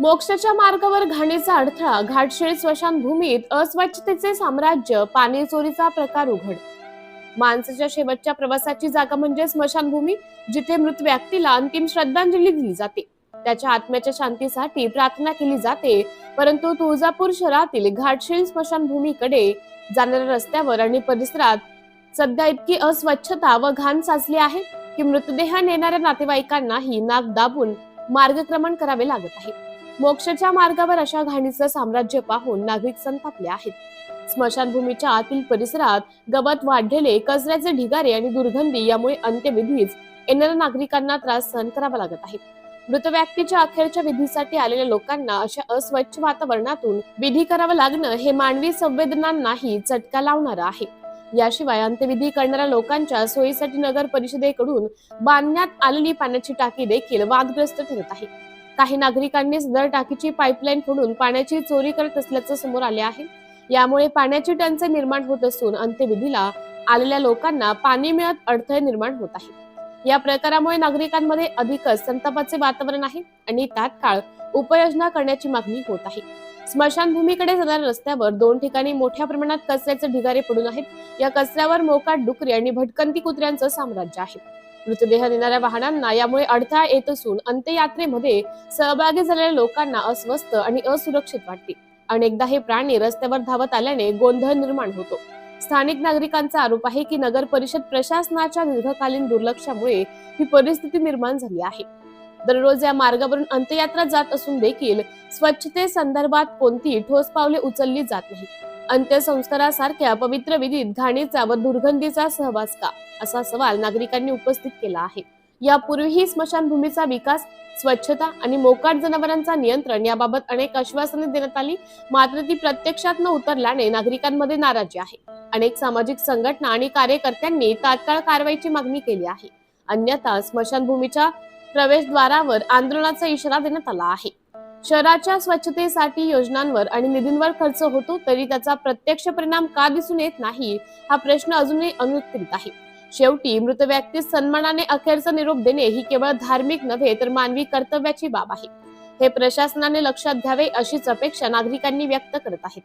मोक्षाच्या मार्गावर घाणीचा अडथळा घाटशीळ स्मशानभूमीत अस्वच्छतेचे साम्राज्य पाणी चोरीचा प्रकार उघड. माणसाच्या शेवटच्या प्रवासाची जागा म्हणजे स्मशानभूमी जिथे मृत व्यक्तीला अंतिम श्रद्धांजली दिली जाते. त्याच्या आत्म्याच्या शांतीसाठी प्रार्थना केली जाते परंतु तुळजापूर शहरातील घाटशीळ स्मशानभूमीकडे जाणाऱ्या रस्त्यावर आणि परिसरात सध्या इतकी अस्वच्छता व घाण साचली आहे की मृतदेह नेणाऱ्या नातेवाईकांनाही नाक दाबून मार्गक्रमण करावे लागत आहे. मोक्षाच्या मार्गावर अशा घाणीचं साम्राज्य पाहून नागरिक संतापले आहेत. स्मशानभूमीच्या आतील परिसरात गवत वाढलेले कचऱ्याचे ढिगारे आणि दुर्गंधी यामुळे अंत्यविधीच येणाऱ्या नागरिकांना त्रास सहन करावा लागत आहे. मृत व्यक्तीच्या अखेरच्या विधीसाठी आलेल्या लोकांना अशा अस्वच्छ वातावरणातून विधी करावं लागणं हे मानवी संवेदनांनाही चटका लावणारं आहे. याशिवाय अंत्यविधी करणाऱ्या लोकांच्या सोयीसाठी नगर परिषदेकडून बांधण्यात आलेली पाण्याची टाकी देखील वादग्रस्त ठरत आहे. काही नागरिकांनी दर टाकीची पाईपलाईन फोडून पाण्याची चोरी करत असल्याचं समोर आले आहे. यामुळे पाण्याची टंचाई निर्माण होत असून अंत्यविधीला आलेल्या लोकांना पाणी मिळत अडथळे निर्माण होत आहे या प्रकारामुळे नागरिकांमध्ये अधिकच संतापाचे वातावरण आहे आणि तात्काळ उपाययोजना करण्याची मागणी होत आहे. स्मशानभूमीकडे जाणाऱ्या रस्त्यावर दोन ठिकाणी मोठ्या प्रमाणात कचऱ्याचे ढिगारे पडून आहेत. या कचऱ्यावर मोकाट डुकरे आणि भटकंती कुत्र्यांचं साम्राज्य आहे. मृतदेह नेणाऱ्या वाहनांना यामुळे अडथळा येत असून अंत्ययात्रेमध्ये सहभागी झालेल्या लोकांना अस्वस्थ आणि असुरक्षित वाटते. अनेकदा हे प्राणी रस्त्यावर धावत आल्याने गोंधळ निर्माण होतो. स्थानिक नागरिकांचा आरोप आहे की नगर परिषद प्रशासनाच्या दीर्घकालीन दुर्लक्षामुळे ही परिस्थिती निर्माण झाली आहे. दररोज या मार्गावरून अंत्ययात्रा जात असून देखील स्वच्छते संदर्भात कोणतीही ठोस पावले उचलली जात नाही अंत्यसंस्कारासारख्या पवित्र विधीत घाणीचा व दुर्गंधीचा सहवास का? असा सवाल नागरिकांनी उपस्थित केला आहे. यापूर्वीही स्मशानभूमीचा विकास स्वच्छता आणि मोकाट जनावरांचा नियंत्रण याबाबत अनेक आश्वासने देण्यात आली. मात्र ती प्रत्यक्षात न उतरल्याने नागरिकांमध्ये नाराजी आहे. अनेक सामाजिक संघटना आणि कार्यकर्त्यांनी तात्काळ कारवाईची मागणी केली आहे. अन्यथा स्मशानभूमीच्या प्रवेशद्वारावर आंदोलनाचा इशारा देण्यात आला आहे. शहराच्या स्वच्छतेसाठी योजनांवर आणि निधींवर खर्च होतो तरी त्याचा प्रत्यक्ष परिणाम का दिसून येत नाही हा प्रश्न अजूनही अनुत्तरित आहे. शेवटी मृत व्यक्तीस सन्मानाने अखेरचा निरोप देणे ही केवळ धार्मिक नव्हे तर मानवी कर्तव्याची बाब आहे. हे प्रशासनाने लक्षात घ्यावे अशीच अपेक्षा नागरिकांनी व्यक्त करत आहेत.